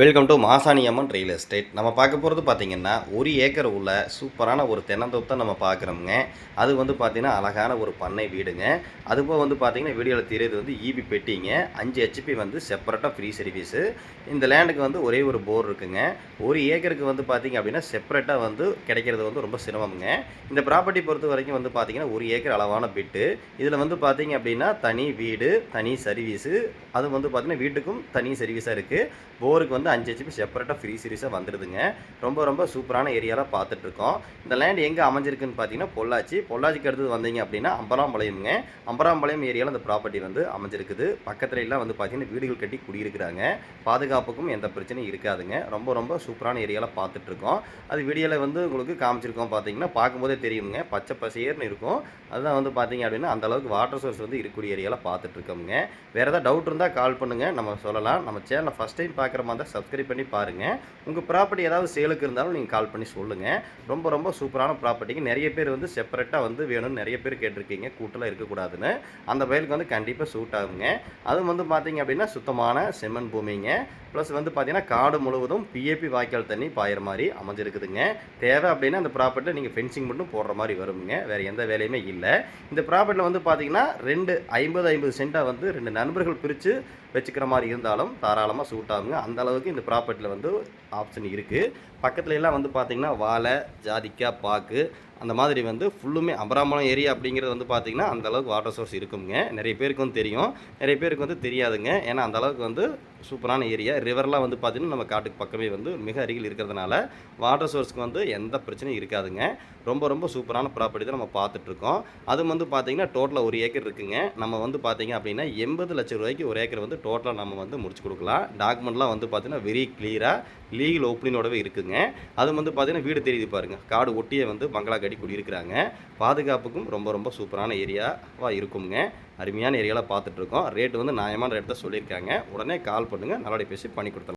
Welcome to Masaniamman real estate நம்ம பார்க்க போகிறது பார்த்திங்கன்னா ஒரு ஏக்கர் உள்ள சூப்பரான ஒரு தென்னந்தோப்பு நம்ம பார்க்குறோங்க அது வந்து பார்த்திங்கன்னா அழகான ஒரு பண்ணை வீடுங்க. அதுபோக வந்து பார்த்தீங்கன்னா வீடியோவில் தெரியுது வந்து ஈபி பெட்டிங்க. அஞ்சு ஹெச்பி வந்து செப்பரேட்டாக ஃப்ரீ சர்வீஸு இந்த லேண்டுக்கு வந்து ஒரே ஒரு போர் இருக்குங்க. ஒரு ஏக்கருக்கு வந்து பார்த்திங்க அப்படின்னா செப்பரேட்டாக வந்து கிடைக்கிறது வந்து ரொம்ப சிரமம்ங்க. இந்த ப்ராப்பர்ட்டி பொறுத்த வரைக்கும் வந்து பார்த்திங்கன்னா ஒரு ஏக்கர் அளவான பிட்டு இதில் வந்து பார்த்திங்க அப்படின்னா தனி வீடு தனி சர்வீஸு அது வந்து பார்த்திங்கன்னா வீட்டுக்கும் தனி சர்வீஸாக இருக்குது போருக்கு வந்து அஞ்சு ஹெச்பி செப்பரேட்டாக ஃப்ரீ சீரிஸாக வந்துடுதுங்க. ரொம்ப ரொம்ப சூப்பரான ஏரியாவில் பார்த்துட்ருக்கோம் இந்த லேண்ட் எங்கே அமைஞ்சிருக்குன்னு பார்த்தீங்கன்னா பொள்ளாச்சி. பொள்ளாச்சிக்கு அடுத்தது வந்தீங்க அப்படின்னா அம்பராம்பாளையம்ங்க. அம்பராம்பாளையம் ஏரியாவில் அந்த ப்ராப்பர்ட்டி வந்து அமைஞ்சிருக்குது. பக்கத்துல எல்லாம் வந்து பார்த்தீங்கன்னா வீடுகள் கட்டி குடியிருக்கிறாங்க. பாதுகாப்புக்கும் எந்த பிரச்சனையும் இருக்காதுங்க. ரொம்ப ரொம்ப சூப்பரான ஏரியாவில் பார்த்துட்ருக்கோம் அது வீடியோவில் வந்து உங்களுக்கு காமிச்சிருக்கோம் பார்த்தீங்கன்னா பார்க்கும்போதே தெரியுங்க. பச்சை பசையர்னு இருக்கும். அதுதான் வந்து பார்த்தீங்க அப்படின்னா அந்தளவுக்கு வாட்டர் சோர்ஸ் வந்து இருக்கக்கூடிய ஏரியாவில் பார்த்துட்ருக்கோங்க வேறு ஏதாவது டவுட் இருந்தால் கால் பண்ணுங்கள் நம்ம சொல்லலாம். நம்ம சேனலை ஃபஸ்ட் டைம் பார்க்குற மாதிரி சப்ஸ்கிரைப் பண்ணி பாருங்கள் உங்கள் ப்ராப்பர்ட்டி ஏதாவது சேலுக்கு இருந்தாலும் நீங்கள் கால் பண்ணி சொல்லுங்கள் ரொம்ப ரொம்ப சூப்பரான ப்ராப்பர்ட்டிக்கு நிறைய பேர் வந்து செப்பரேட்டாக வந்து வேணும்னு நிறைய பேர் கேட்டிருக்கீங்க. கூட்டெல்லாம் இருக்கக்கூடாதுன்னு அந்த வயலுக்கு வந்து கண்டிப்பாக சூட் ஆகுங்க. அதுவும் வந்து பார்த்தீங்க அப்படின்னா சுத்தமான செம்மண் பூமிங்க. ப்ளஸ் வந்து பார்த்தீங்கன்னா காடு முழுவதும் பிஏபி வாய்க்கால் தண்ணி பாயிற மாதிரி அமைஞ்சிருக்குதுங்க. தேவை அப்படின்னா அந்த ப்ராப்பர்ட்டியில் நீங்கள் ஃபென்சிங் மட்டும் போடுற மாதிரி வருங்க. வேறு எந்த வேலையுமே இல்லை. இந்த ப்ராப்பர்ட்டியில் வந்து பார்த்தீங்கன்னா ரெண்டு ஐம்பது ஐம்பது சென்ட்டாக வந்து ரெண்டு நண்பர்கள் பிரித்து வச்சுக்கிற மாதிரி இருந்தாலும் தாராளமாக சூட் ஆகுங்க. அந்த அளவுக்கு இந்த ப்ராப்பர்ட்டியில் வந்து ஆப்ஷன் இருக்குது பக்கத்துல எல்லாம் வந்து பார்த்தீங்கன்னா வாழை ஜாதிக்காய் பாக்கு அந்த மாதிரி வந்து ஃபுல்லுமே அபராமலம் ஏரியா அப்படிங்கிறது வந்து பார்த்தீங்கன்னா அந்த அளவுக்கு வாட்டர் சோர்ஸ் இருக்குங்க. நிறைய பேருக்கு வந்து தெரியும். நிறைய பேருக்கு வந்து தெரியாதுங்க. ஏன்னா அந்த அளவுக்கு வந்து சூப்பரான ஏரியா. ரிவர்லாம் வந்து பார்த்தீங்கன்னா நம்ம காட்டுக்கு பக்கமே வந்து மிக அருகில் இருக்கிறதுனால வாட்டர் சோர்ஸ்க்கு வந்து எந்த பிரச்சனையும் இருக்காதுங்க. ரொம்ப ரொம்ப சூப்பரான ப்ராப்பர்ட்டி தான் நம்ம பார்த்துட்ருக்கோம். அது வந்து பார்த்தீங்கன்னா டோட்டலாக ஒரு ஏக்கர் இருக்குங்க. நம்ம வந்து பார்த்திங்க அப்படின்னா எண்பது லட்சம் ரூபாய்க்கு ஒரு ஏக்கர் வந்து டோட்டலாக நம்ம வந்து முடிச்சு கொடுக்கலாம். டாக்குமெண்ட்லாம் வந்து பார்த்தீங்கன்னா வெரி கிளியராக லீகல் ஓப்பனிங்கோடவே இருக்குங்க. அது வந்து பார்த்தீங்கன்னா வீடு தெரியுது பாருங்கள் காடு ஒட்டியே வந்து பங்களா அடிக்கடி குடியிருக்கிறாங்க. பாதுகாப்புக்கும் ரொம்ப ரொம்ப சூப்பரான ஏரியாவாக இருக்குங்க அருமையான ஏரியாவில் பார்த்துட்ருக்கோம் ரேட்டு வந்து நியாயமான ரேட் தான் சொல்லியிருக்காங்க. உடனே கால் பண்ணுங்கள் நல்லபடியாக பேசி பண்ணி கொடுத்துடலாம்.